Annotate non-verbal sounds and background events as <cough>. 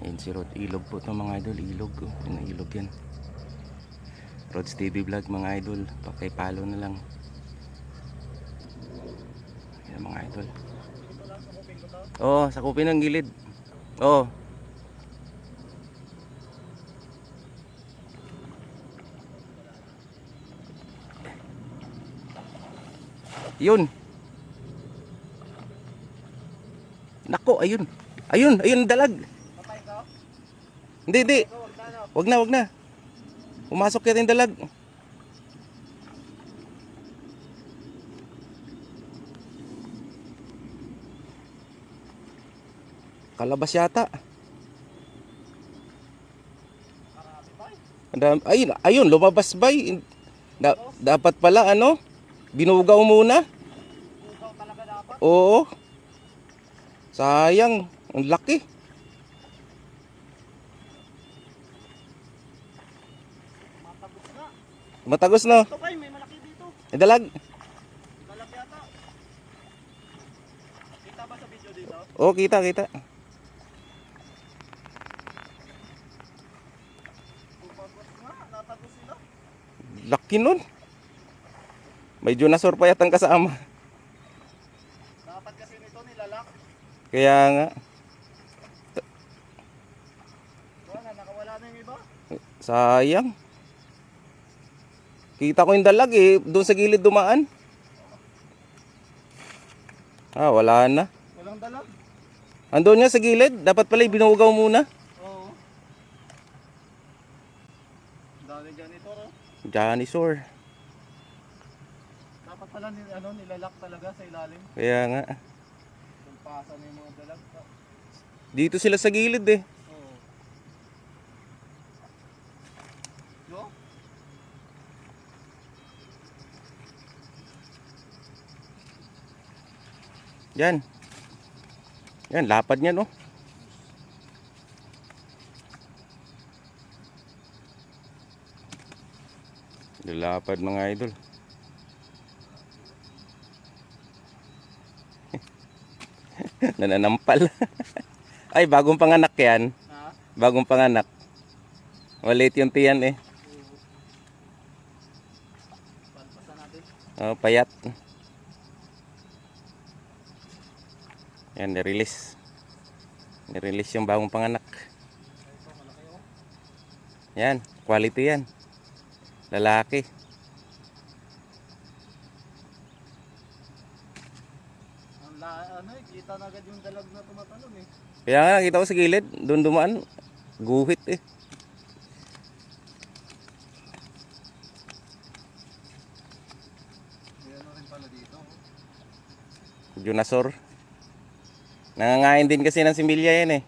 Ayun si Rod. Ilog po to mga idol. Ilog. Oh. Yun ang ilog yan. Rod's TV Vlog mga idol. Pakipalo na lang. Yan mga idol. Oo, sa kupin ng gilid. Oo. Yun. Nako, ayun. Ayun, ayun dalag. Hindi, hindi. Wag na, wag na. Pumasok ka rin dalag. Kalabas yata. Ayun, ayun, lumabas ba? Da- dapat pala ano? Binugaw muna. Oo. Sayang, ang laki. Matagos no? Ito kay, may malaki dito. Idalag. Malaki yata. Kita ba sa video dito? Oo, kita, kita. Sila. Laki nun. May dinosaur pa yatang kasama. Dapat kasi nito nilalak. Kaya nga, Wala, nakawala na yung iba. sayang. Kita ko yung dalag eh, doon sa gilid dumaan. Ah, wala na. Walang dalag. Andun nga sa gilid, dapat pala binugaw muna. Oo. Dyan ito, no? Dinosaur. Dapat pala nil, ano, nilalak talaga sa ilalim. Kaya nga, Kung pasa na yung mga dalag. dito sila sa gilid eh. Yan. Yan, lapad niya no. Lapad mga idol. <laughs> Nananampal. <laughs> Ay, bagong panganak yan. Ha? Bagong panganak. Maliit yung tiyan eh. Oh, payat. Yan, nirelease. Nirelease yung bagong panganak. Oh. Yan, quality yan. Lalaki. Ano eh, kita na agad yung dalag na tumatalon eh. Kaya nga nakita ko sa gilid, doon dumaan. Guhit eh. May ano rin pala dito. oh. Dinosaur. Nangangain din kasi ng similya yan eh.